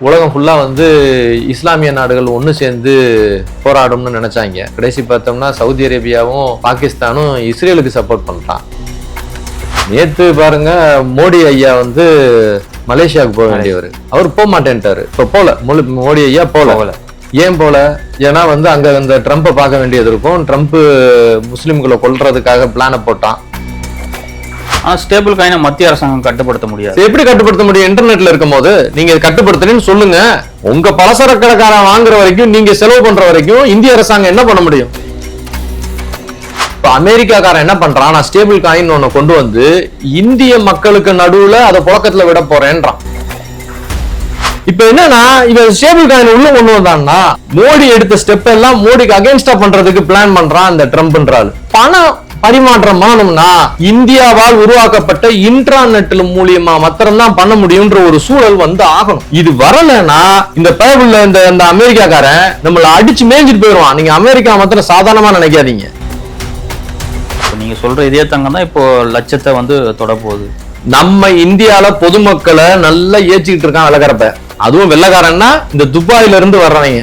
உலகம் ஃபுல்லாக வந்து இஸ்லாமிய நாடுகள் ஒன்று சேர்ந்து போராடும்னு நினச்சாங்க. கடைசி பார்த்தோம்னா சவுதி அரேபியாவும் பாகிஸ்தானும் இஸ்ரேலுக்கு சப்போர்ட் பண்ணுறான் நேற்று பாருங்க மோடி ஐயா வந்து மலேசியாவுக்கு போக வேண்டியவர். அவர் போக மாட்டேன்ட்டாரு. இப்போ போல. முழு மோடி ஐயா போல. போகல. ஏன் போல? ஏன்னா வந்து அங்க இந்த ட்ரம்ப்பை பார்க்க வேண்டியது இருக்கும். ட்ரம்ப் முஸ்லிம்களை கொல்றதுக்காக பிளானை போட்டான். ஆனா ஸ்டேபிள் காயினை மத்திய அரசாங்கம் கட்டுப்படுத்த முடியாது. எப்படி கட்டுப்படுத்த முடியும்? இன்டர்நெட்ல இருக்கும் போது நீங்க கட்டுப்படுத்துறேன்னு சொல்லுங்க. உங்க பலசரக்கடைக்காரன் வாங்குற வரைக்கும் நீங்க செலவு பண்ற வரைக்கும் இந்திய அரசாங்கம் என்ன பண்ண முடியும்? இப்ப அமெரிக்காக்காரன் என்ன பண்றான்? நான் ஸ்டேபிள் காயின் ஒண்ணு கொண்டு வந்து இந்திய மக்களுக்கு நடுவுல அதை புழக்கத்துல விட போறேன்றான். இப்ப என்னன்னா இவன் ஸ்டேபிள் காயின் உள்ள கொண்டு வந்தான்னா மோடி எடுத்த ஸ்டெப் எல்லாம் மோடிக்கு அகைன்ஸ்டா பண்றதுக்கு பிளான் பண்றான் அந்த ட்ரம்ப்ன்றாரு பணம் பரிமாற்றம் பண்ணணும்னா இந்தியாவால் உருவாக்கப்பட்ட இன்டர்நெட் மூலியமா மாத்திரம்தான் பண்ண முடியும்ன்ற ஒரு சூழல் வந்து ஆகணும். இது வரலைன்னா இந்த பயபுள்ள இந்த இந்த அமெரிக்காக்காரன் நம்மள அடிச்சு மேய்ஞ்சிட்டு போயிடுவான். நீங்க அமெரிக்கா மாத்திரம் சாதாரணமா நினைக்காதீங்க. நீங்க சொல்ற இதே தங்கம் தான் இப்போ லட்சத்தை வந்து தொட போகுது நம்ம இந்தியால பொதுமக்களை நல்லா ஏற்றிக்கிட்டு இருக்கான் வெள்ளக்காரப்ப அதுவும் வெள்ளக்காரன்னா இந்த துபாயில இருந்து வர்றவங்க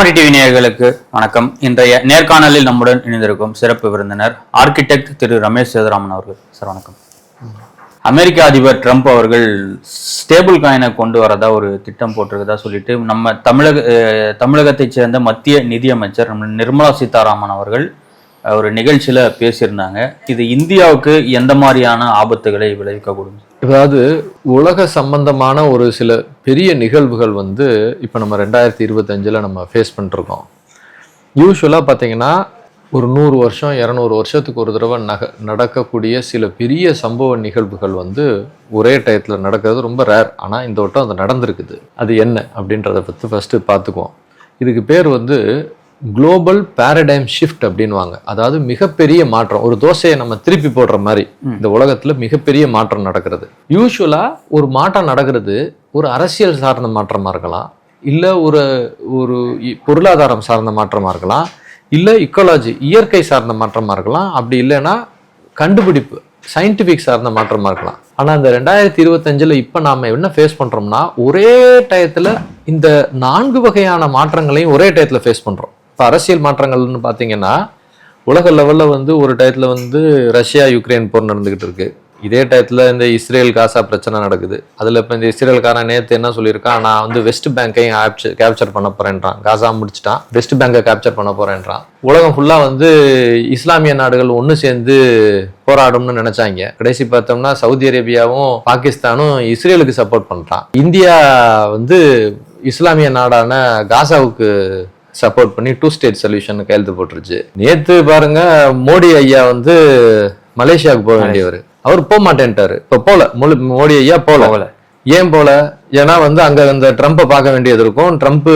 காமெடி டிவி நேயர்களுக்கு வணக்கம். இன்றைய நேர்காணலில் நம்முடன் இணைந்திருக்கும் சிறப்பு விருந்தினர் ஆர்கிடெக்ட் திரு ரமேஷ் சேதுராமன் அவர்கள். சார் வணக்கம். அமெரிக்க அதிபர் ட்ரம்ப் அவர்கள் ஸ்டேபிள் காயினை கொண்டு வரதா ஒரு திட்டம் போட்டிருக்கதா சொல்லிட்டு நம்ம தமிழக தமிழகத்தைச் சேர்ந்த மத்திய நிதியமைச்சர் நிர்மலா சீதாராமன் அவர்கள் ஒரு நிகழ்ச்சியில பேசியிருந்தாங்க. இது இந்தியாவுக்கு எந்த மாதிரியான ஆபத்துகளை விளைவிக்கக்கூடும்? அதாவது உலக சம்பந்தமான ஒரு சில பெரிய நிகழ்வுகள் வந்து இப்போ நம்ம ரெண்டாயிரத்தி இருபத்தஞ்சில் நம்ம ஃபேஸ் பண்ணிருக்கோம். யூஸ்வலாக பார்த்தீங்கன்னா ஒரு நூறு வருஷம் இரநூறு வருஷத்துக்கு ஒரு தடவை நக நடக்கக்கூடிய சில பெரிய சம்பவ நிகழ்வுகள் வந்து ஒரே டயத்தில் நடக்கிறது ரொம்ப ரேர் ஆனால் இந்த வட்டம் அது நடந்திருக்குது. அது என்ன அப்படின்றத பற்றி ஃபஸ்ட்டு பார்த்துக்குவோம் இதுக்கு பேர் வந்து குளோபல் பேரடைம் ஷிஃப்ட் அப்படின்வாங்க அதாவது மிகப்பெரிய மாற்றம். ஒரு தோசையை நம்ம திருப்பி போடுற மாதிரி இந்த உலகத்துல மிகப்பெரிய மாற்றம் நடக்கிறது. யூஸ்வலா ஒரு மாற்றம் நடக்கிறது ஒரு அரசியல் சார்ந்த மாற்றமா இருக்கலாம். இல்ல ஒரு ஒரு பொருளாதாரம் சார்ந்த மாற்றமா இருக்கலாம். இல்ல இக்கோலாஜி இயற்கை சார்ந்த மாற்றமா இருக்கலாம். அப்படி இல்லைன்னா கண்டுபிடிப்பு சயின்டிபிக் சார்ந்த மாற்றமா இருக்கலாம். ஆனா இந்த ரெண்டாயிரத்தி இருபத்தஞ்சுல இப்ப நாம என்ன ஃபேஸ் பண்றோம்னா ஒரே டயத்துல இந்த நான்கு வகையான மாற்றங்களையும் ஒரே டயத்துல ஃபேஸ் பண்றோம். இப்போ அரசியல் மாற்றங்கள்னு பார்த்தீங்கன்னா உலக லெவலில் வந்து ஒரு டயத்தில் வந்து ரஷ்யா யுக்ரைன் போர் நடந்துக்கிட்டு இருக்கு. இதே டயத்தில் இந்த இஸ்ரேல் காசா பிரச்சனை நடக்குது. அதில் இப்போ இந்த இஸ்ரேல்காரன் நேற்று என்ன சொல்லியிருக்கான்? நான் வந்து வெஸ்ட் பேங்கையும் கேப்சர் பண்ண போகிறேன்றான் காசா முடிச்சிட்டான். வெஸ்ட் பேங்கை கேப்சர் பண்ண போகிறேன்றான் உலகம் ஃபுல்லாக வந்து இஸ்லாமிய நாடுகள் ஒன்று சேர்ந்து போராடும்னு நினைச்சாங்க. கடைசி பார்த்தோம்னா சவுதி அரேபியாவும் பாகிஸ்தானும் இஸ்ரேலுக்கு சப்போர்ட் பண்ணுறான் இந்தியா வந்து இஸ்லாமிய நாடான காசாவுக்கு சப்போர்ட் பண்ணி டூ ஸ்டேட் சொல்யூஷன் கையெழுத்து போட்டுருச்சு. நேத்து பாருங்க மோடி ஐயா வந்து மலேசியாவுக்கு போக வேண்டியவர். அவர் போக மாட்டேன்ட்டாரு. இப்ப போல. முழு மோடி ஐயா போல. ஏன் போல? ஏன்னா வந்து அங்க இந்த ட்ரம்ப்பை பார்க்க வேண்டியது இருக்கும். ட்ரம்ப்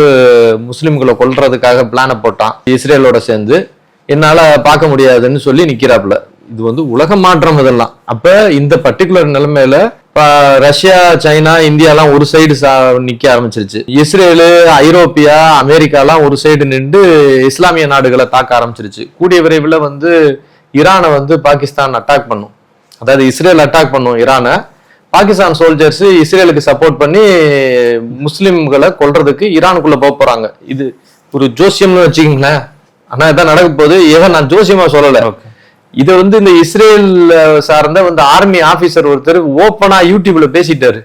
முஸ்லிம்களை கொல்றதுக்காக பிளானை போட்டான். இஸ்ரேலோட சேர்ந்து என்னால பார்க்க முடியாதுன்னு சொல்லி நிக்கிறாப்புல. இது வந்து உலக மாற்றம் இதெல்லாம். அப்ப இந்த பர்டிகுலர் நிலைமையில இப்போ ரஷ்யா சைனா இந்தியாலாம் ஒரு சைடு நிற்க ஆரம்பிச்சிருச்சு. இஸ்ரேலு ஐரோப்பியா அமெரிக்காலாம் ஒரு சைடு நின்று இஸ்லாமிய நாடுகளை தாக்க ஆரம்பிச்சிருச்சு. கூடிய விரைவில் வந்து ஈரானை வந்து பாகிஸ்தான் அட்டாக் பண்ணும். அதாவது இஸ்ரேல் அட்டாக் பண்ணும் ஈரானை. பாகிஸ்தான் சோல்ஜர்ஸ் இஸ்ரேலுக்கு சப்போர்ட் பண்ணி முஸ்லிம்களை கொல்றதுக்கு ஈரானுக்குள்ள போக போறாங்க. இது ஒரு ஜோசியம்னு வச்சுக்கீங்களேன். ஆனால் இதான் நடக்க போகுது. ஏதோ நான் ஜோசியமா சொல்லலை? Okay. இதை வந்து இந்த இஸ்ரேல் சார்ந்த வந்து ஆர்மி ஆபீசர் ஒருத்தர் ஓப்பனா யூடியூப்ல பேசிட்டாரு.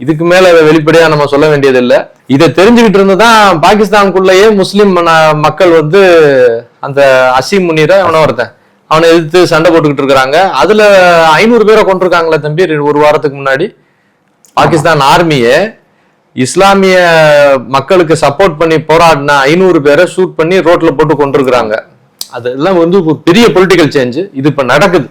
இதுக்கு மேல இதை வெளிப்படையா நம்ம சொல்ல வேண்டியது இல்ல இதை தெரிஞ்சுக்கிட்டு இருந்துதான் பாகிஸ்தானுக்குள்ளேயே முஸ்லிம் மன- மக்கள் வந்து அந்த அசீம் முனீர அவனை ஒருத்தன் அவனை எதிர்த்து சண்டை போட்டுக்கிட்டு இருக்கிறாங்க. அதுல ஐநூறு பேரை கொண்டிருக்காங்களே தம்பி ஒரு வாரத்துக்கு முன்னாடி. பாகிஸ்தான் ஆர்மியை இஸ்லாமிய மக்களுக்கு சப்போர்ட் பண்ணி போராடின ஐநூறு பேரை ஷூட் பண்ணி ரோட்ல போட்டு கொண்டிருக்கிறாங்க அதெல்லாம் வந்து ஒரு பெரிய பொலிட்டிக்கல் சேஞ்ச் இது இப்போ நடக்குது.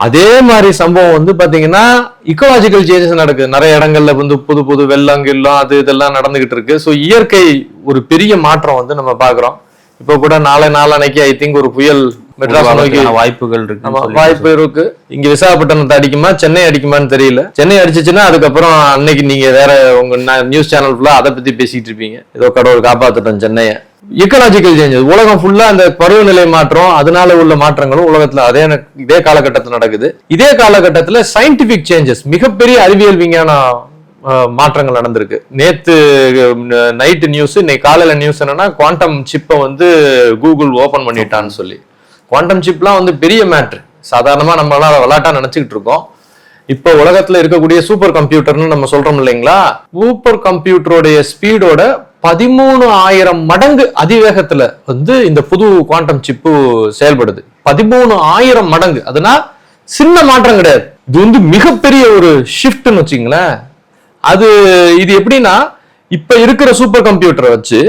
அதே மாதிரி சம்பவம் வந்து பாத்தீங்கன்னா இக்கோலாஜிக்கல் சேஞ்சஸ் நடக்குது. நிறைய இடங்கள்ல வந்து புது புது வெள்ளம் கில்லம் அது இதெல்லாம் நடந்துகிட்டு இருக்கு. ஸோ இயற்கை ஒரு பெரிய மாற்றம் வந்து நம்ம பாக்குறோம் இப்போ கூட நாளை நாளன்னைக்கு ஐ திங்க் ஒரு புயல் மெட்ராஸ் நோக்கி வாய்ப்புகள் இருக்கு வாய்ப்பு இருக்கு. இங்க விசாகப்பட்டினத்தை அடிக்குமா சென்னை அடிக்குமான்னு தெரியல. சென்னை அடிச்சிச்சுன்னா அதுக்கப்புறம் அன்னைக்கு நீங்க வேற உங்க நியூஸ் சேனல் ஃபுல்லா அதை பத்தி பேசிட்டு இருப்பீங்க. ஏதோ கடவுள் காப்பாத்துட்டோம் சென்னையை. இக்கலாஜிக்கல் சேஞ்சஸ் உலகம் ஃபுல்லா அந்த பருவநிலை மாற்றம் அதனால உள்ள மாற்றங்களும் உலகத்துல அதே இதே காலகட்டத்தில் நடக்குது. இதே காலகட்டத்துல சயின்டிபிக் சேஞ்சஸ் மிகப்பெரிய அறிவியல் விஞ்ஞான அஹ், மாற்றங்கள் நடந்திருக்கு. நேத்து நைட்டு நியூஸ் இன்னைக்கு காலையில நியூஸ் என்னன்னா குவாண்டம் சிப்பை வந்து கூகுள் ஓபன் பண்ணிட்டான்னு சொல்லி. குவாண்டம் சிப்லாம் வந்து பெரிய மேட்ரு சாதாரணமா நம்ம எல்லாம் அதை நினைச்சுக்கிட்டு இருக்கோம். இப்போ உலகத்துல இருக்கக்கூடிய சூப்பர் கம்ப்யூட்டர்னு நம்ம சொல்றோம் இல்லைங்களா? சூப்பர் கம்ப்யூட்டருடைய ஸ்பீடோட பதிமூணு ஆயிரம் மடங்கு அதிவேகத்துல வந்து இந்த புது குவாண்டம் சிப்பு செயல்படுது. பதிமூணு ஆயிரம் மடங்கு. அதனா சின்ன மாற்றம் கிடையாது. இது வந்து மிகப்பெரிய ஒரு ஷிஃப்ட்னு வச்சுங்களேன். அது இது எப்படின்னா இப்ப இருக்கிற சூப்பர் கம்ப்யூட்டரை வச்சு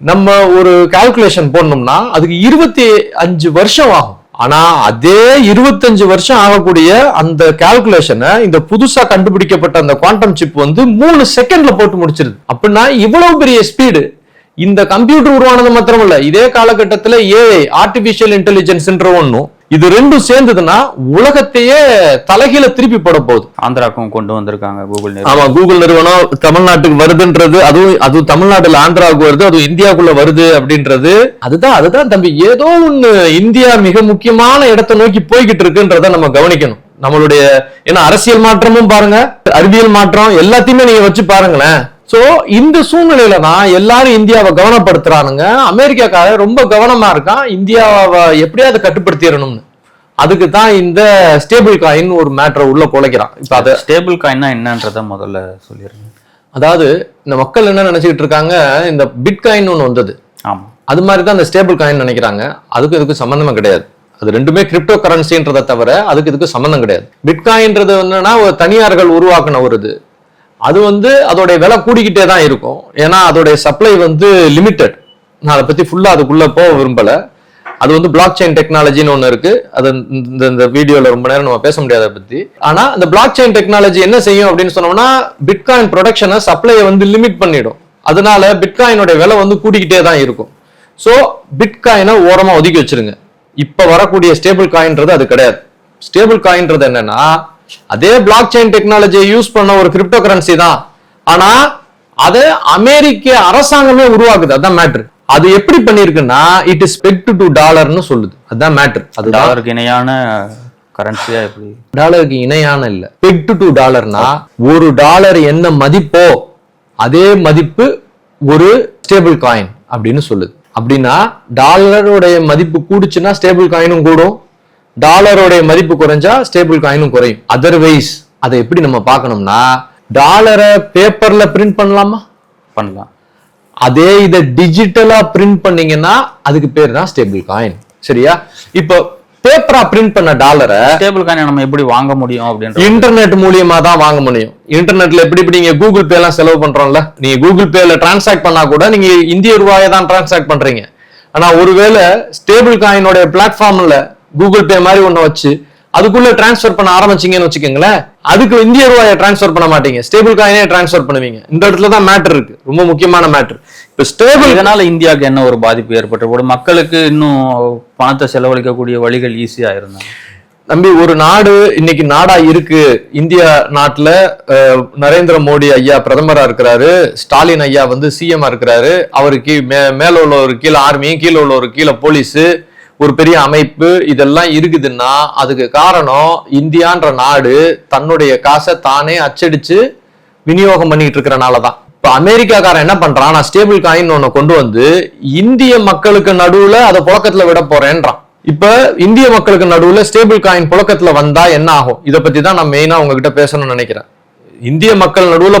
நம்ம ஒரு கால்குலேஷன் போடணும்னா அதுக்கு இருபத்தி அஞ்சு வருஷம் ஆகும். ஆனா அதே இருபத்தஞ்சு வருஷம் ஆகக்கூடிய அந்த கால்குலேஷனை இந்த புதுசா கண்டுபிடிக்கப்பட்ட அந்த குவாண்டம் சிப் வந்து மூணு செகண்ட்ல போட்டு முடிச்சிருது. அப்படின்னா இவ்வளவு பெரிய ஸ்பீடு இந்த கம்ப்யூட்டர் உருவானது மாத்திரமல்ல இதே காலகட்டத்தில் ஏஐ ஆர்டிபிஷியல் இன்டெலிஜென்ஸ்ன்ற ஒன்றும் இது ரெண்டும் சேர்ந்ததுன்னா உலகத்தையே தலைகீழ திருப்பி போட போகுது. ஆந்திராக்கும் கொண்டு வந்திருக்காங்க கூகுள் ஆமா கூகுள் நிறுவனம் தமிழ்நாட்டுக்கு வருதுன்றது அதுவும் அதுவும் தமிழ்நாட்டுல ஆந்திராவுக்கு வருது அதுவும் இந்தியாவுக்குள்ள வருது அப்படின்றது. அதுதான் அதுதான் தம்பி ஏதோ ஒண்ணு இந்தியா மிக முக்கியமான இடத்தை நோக்கி போய்கிட்டு இருக்குன்றத நம்ம கவனிக்கணும். நம்மளுடைய ஏன்னா அரசியல் மாற்றமும் பாருங்க அறிவியல் மாற்றம் எல்லாத்தையுமே நீங்க வச்சு பாருங்களேன். சோ இந்த சூழ்நிலையில தான் எல்லாரும் இந்தியாவை கவனப்படுத்துறானுங்க. அமெரிக்காக்காரன் ரொம்ப கவனமா இருக்கான். இந்தியாவை எப்படியாவது கட்டுப்படுத்திடணும்னு. அதுக்கு தான் இந்த ஸ்டேபிள் காயின் ஒரு மேட்டரை உள்ள குலைக்கிறான். இப்ப அத ஸ்டேபிள் காயின்னா என்னன்றத முதல்ல சொல்லிருங்க அதாவது இந்த மக்கள் என்ன நினைச்சுக்கிட்டு இருக்காங்க? இந்த பிட்காயின் ஒன்று வந்தது. ஆமா. அது மாதிரி தான் இந்த ஸ்டேபிள் காயின் நினைக்கிறாங்க. அதுக்கு இதுக்கு சம்மந்தமே கிடையாது. அது ரெண்டுமே கிரிப்டோ கரன்சின்றதை தவிர அதுக்கு இதுக்கு சம்மந்தம் கிடையாது. பிட்காயின்றது என்னன்னா ஒரு தனியார்கள் உருவாக்கின ஒரு இது. அது வந்து அதோடைய விலை கூடிக்கிட்டே தான் இருக்கும். ஏன்னா அதோடைய சப்ளை வந்து லிமிட்டட் நான் அதை பற்றி ஃபுல்லாக அதுக்குள்ளே போக விரும்பல. அது வந்து பிளாக் செயின் டெக்னாலஜின்னு ஒன்று இருக்கு. அது இந்த இந்த ரொம்ப நேரம் நம்ம பேச முடியாது அதை ஆனால் ஆனா இந்த பிளாக் செயின் டெக்னாலஜி என்ன செய்யும் அப்படின்னு சொன்னோம்னா பிட்காயின் ப்ரொடக்ஷனை சப்ளையை வந்து லிமிட் பண்ணிடும். அதனால பிட்காயினுடைய விலை வந்து கூடிக்கிட்டே தான் இருக்கும். ஸோ பிட்காயினை ஓரமாக ஒதுக்கி வச்சிருங்க. இப்போ வரக்கூடிய ஸ்டேபிள் காயின்றது அது கிடையாது. ஸ்டேபிள் காயின்றது என்னன்னா அதே பிளாக் செயின் டெக்னாலஜியை யூஸ் பண்ண ஒரு கிரிப்டோ கரன்சி தான். ஆனா அதை அமெரிக்க அரசாங்கமே உருவாக்குது. அதான் மேட்ரு அது எப்படி பண்ணிருக்குன்னா இட் இஸ் பெக்ட் டு டாலர்னு சொல்லுது. அதுதான் மேட்ரு அது டாலருக்கு இணையான கரன்சியா எப்படி? டாலருக்கு இணையான இல்ல. பெக்ட் டு டாலர்னா ஒரு டாலர் என்ன மதிப்போ அதே மதிப்பு ஒரு ஸ்டேபிள் காயின் அப்படின்னு சொல்லுது. அப்படின்னா டாலருடைய மதிப்பு கூடுச்சுன்னா ஸ்டேபிள் காயினும் கூடும். டாலருடைய மதிப்பு குறைஞ்சா ஸ்டேபிள் காயினும் குறையும். அதர்வைஸ் அதை எப்படி நம்ம பார்க்கணும்னா டாலரை பேப்பர்ல பிரிண்ட் பண்ணலாமா? பண்ணலாம். அதே இதை டிஜிட்டலா பிரிண்ட் பண்ணீங்கன்னா அதுக்கு பேர் தான் ஸ்டேபிள் காயின் சரியா? இப்போ பேப்பரா பிரிண்ட் பண்ண டாலரை ஸ்டேபிள் காயின் நம்ம எப்படி வாங்க முடியும் அப்படின்ற இன்டர்நெட் மூலியமா தான் வாங்க முடியும். இன்டர்நெட்ல எப்படி இப்படி நீங்க கூகுள் பே எல்லாம் செலவு பண்றோம்ல நீங்க கூகுள் பேல டிரான்சாக்ட் பண்ணா கூட நீங்க இந்திய ரூபாயை தான் டிரான்சாக்ட் பண்றீங்க. ஆனா ஒருவேளை ஸ்டேபிள் காயினோட பிளாட்ஃபார்ம்ல கூகுள் பே மாதிரி ஒண்ணு வச்சு அதுக்குள்ள டிரான்ஸ்ஃபர் பண்ண ஆரம்பிச்சீங்கன்னு வச்சுக்கோங்களேன் அதுக்கு இந்திய ரூபாயை டிரான்ஸ்ஃபர் பண்ண மாட்டீங்க. ஸ்டேபிள் காயினே டிரான்ஸ்ஃபர் பண்ணுவீங்க. இந்த இடத்துல தான் மேட்டர் இருக்கு. ரொம்ப முக்கியமான மேட்டர் இப்ப ஸ்டேபிள் இதனால இந்தியாவுக்கு என்ன ஒரு பாதிப்பு ஏற்பட்டு மக்களுக்கு இன்னும் பணத்தை செலவழிக்கக்கூடிய வழிகள் ஈஸியா இருந்தாங்க நம்பி ஒரு நாடு இன்னைக்கு நாடா இருக்கு. இந்தியா நாட்டுல நரேந்திர மோடி ஐயா பிரதமரா இருக்கிறாரு. ஸ்டாலின் ஐயா வந்து சிஎம் இருக்கிறாரு. அவருக்கு மே மேல உள்ள ஒரு கீழே ஆர்மி கீழே உள்ள ஒரு கீழே போலீஸ் ஒரு பெரிய அமைப்பு இதெல்லாம் இருக்குதுன்னா அதுக்கு காரணம் இந்தியான்ற நாடு தன்னுடைய காசை தானே அச்சடிச்சு விநியோகம் பண்ணிட்டு இருக்கிறனால தான். இப்போ அமெரிக்காக்காரன் என்ன பண்றான்? நான் ஸ்டேபிள் காயின் ஒன்று கொண்டு வந்து இந்திய மக்களுக்கு நடுவில் அதை புழக்கத்தில் விட போறேன்றான். இப்ப இந்திய மக்களுக்கு நடுவில் ஸ்டேபிள் காயின் புழக்கத்துல வந்தா என்ன ஆகும்? இதை பத்தி தான் நான் மெயினா உங்ககிட்ட பேசணும்னு நினைக்கிறேன். இந்திய மக்கள் நடுவில்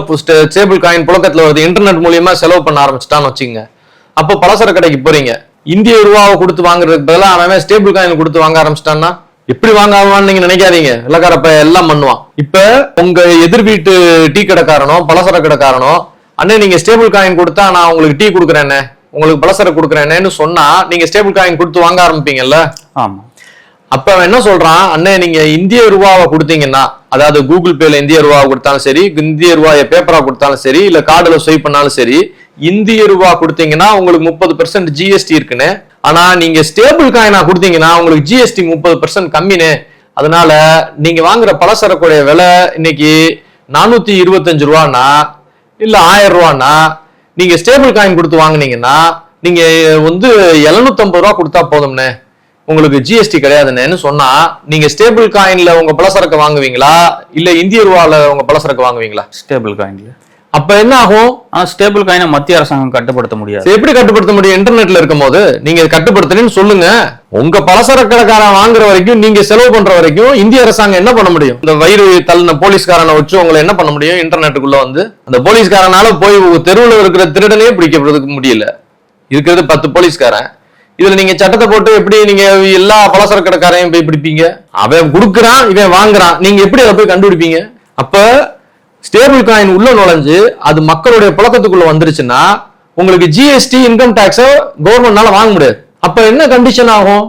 ஸ்டேபிள் காயின் புழக்கத்துல வருது. இன்டர்நெட் மூலியமா செலவு பண்ண ஆரம்பிச்சிட்டான்னு வச்சுங்க அப்போ பலசர கடைக்கு போறீங்க. இந்திய ரூபாவை கொடுத்து வாங்குறதுக்கு பதிலாக அவன் ஸ்டேபிள் காயின் கொடுத்து வாங்க ஆரம்பிச்சிட்டான்னா எப்படி வாங்காமான்னு நீங்க நினைக்காதீங்க. வெள்ளக்காரப்ப எல்லாம் பண்ணுவான். இப்ப உங்க எதிர் வீட்டு டீ கடைக்காரனோ பலசர கடைக்காரனோ அண்ணே நீங்க ஸ்டேபிள் காயின் கொடுத்தா நான் உங்களுக்கு டீ கொடுக்குறேனே. உங்களுக்கு பலசர கொடுக்குறேனேன்னு சொன்னா நீங்க ஸ்டேபிள் காயின் கொடுத்து வாங்க ஆரம்பிப்பீங்கல்ல? ஆமா. அப்ப அவன் என்ன சொல்றான்? அண்ணே நீங்க இந்திய ரூபாவை கொடுத்தீங்கன்னா அதாவது கூகுள் பேல இந்திய ரூபாவை கொடுத்தாலும் சரி இந்திய ரூபாயை பேப்பரா கொடுத்தாலும் சரி இல்ல கார்டுல ஸ்வைப் பண்ணாலும் சரி இந்திய ரூபா கொடுத்தீங்கன்னா உங்களுக்கு முப்பது பெர்சென்ட் ஜிஎஸ்டி இருக்குன்னு. ஆனா நீங்க ஸ்டேபிள் காயினா கொடுத்தீங்கன்னா உங்களுக்கு ஜிஎஸ்டி முப்பது பர்சன்ட் கம்மினு அதனால நீங்க வாங்குற பலசரக்குடைய விலை இன்னைக்கு நானூத்தி இருபத்தஞ்சு ரூபான்னா இல்ல ஆயிரம் ரூபான்னா நீங்க ஸ்டேபிள் காயின் கொடுத்து வாங்கினீங்கன்னா நீங்க வந்து 750 ரூபா கொடுத்தா போதும்னே. உங்களுக்கு ஜிஎஸ்டி கிடையாதுன்னு சொன்னா நீங்க ஸ்டேபிள் காயின்ல உங்க பலசரக்கு வாங்குவீங்களா? இல்ல இந்திய ரூபால உங்க பலசரக்கு வாங்குவீங்களா? ஸ்டேபிள் காயின்ல அப்ப என்ன ஆகும்? ஸ்டேபிள் காயினை மத்திய அரசாங்கம் கட்டுப்படுத்த முடியாது. எப்படி கட்டுப்படுத்த முடியும்? இன்டர்நெட்ல இருக்கும் போது நீங்க கட்டுப்படுத்துறேன்னு சொல்லுங்க. உங்க பலசரக்கு கடைக்காரன் வாங்குற வரைக்கும் நீங்க செலவு பண்ற வரைக்கும் இந்திய அரசாங்கம் என்ன பண்ண முடியும்? இந்த வயிறு தள்ளின போலீஸ்காரனை வச்சு உங்களை என்ன பண்ண முடியும்? இன்டர்நெட்டுக்குள்ள வந்து. அந்த போலீஸ்காரனால போய் தெருவுல இருக்கிற திருடனே பிடிக்கிறதுக்கு முடியல. இருக்கிறது பத்து போலீஸ்காரன். இதுல நீங்க சட்டத்தை போட்டு எப்படி நீங்க எல்லா பலசரக்கு கடைக்காரையும் போய் பிடிப்பீங்க? அவன் கொடுக்குறான் இவன் வாங்குறான். நீங்க எப்படி அதை போய் கண்டுபிடிப்பீங்க? அப்ப ஸ்டேபிள் காயின் உள்ள நுழைஞ்சு அது மக்களுடைய புழக்கத்துக்குள்ள வந்துருச்சுன்னா உங்களுக்கு ஜிஎஸ்டி இன்கம் டாக்ஸ கவர்மெண்ட்னால வாங்க முடியாது. அப்ப என்ன கண்டிஷன் ஆகும்?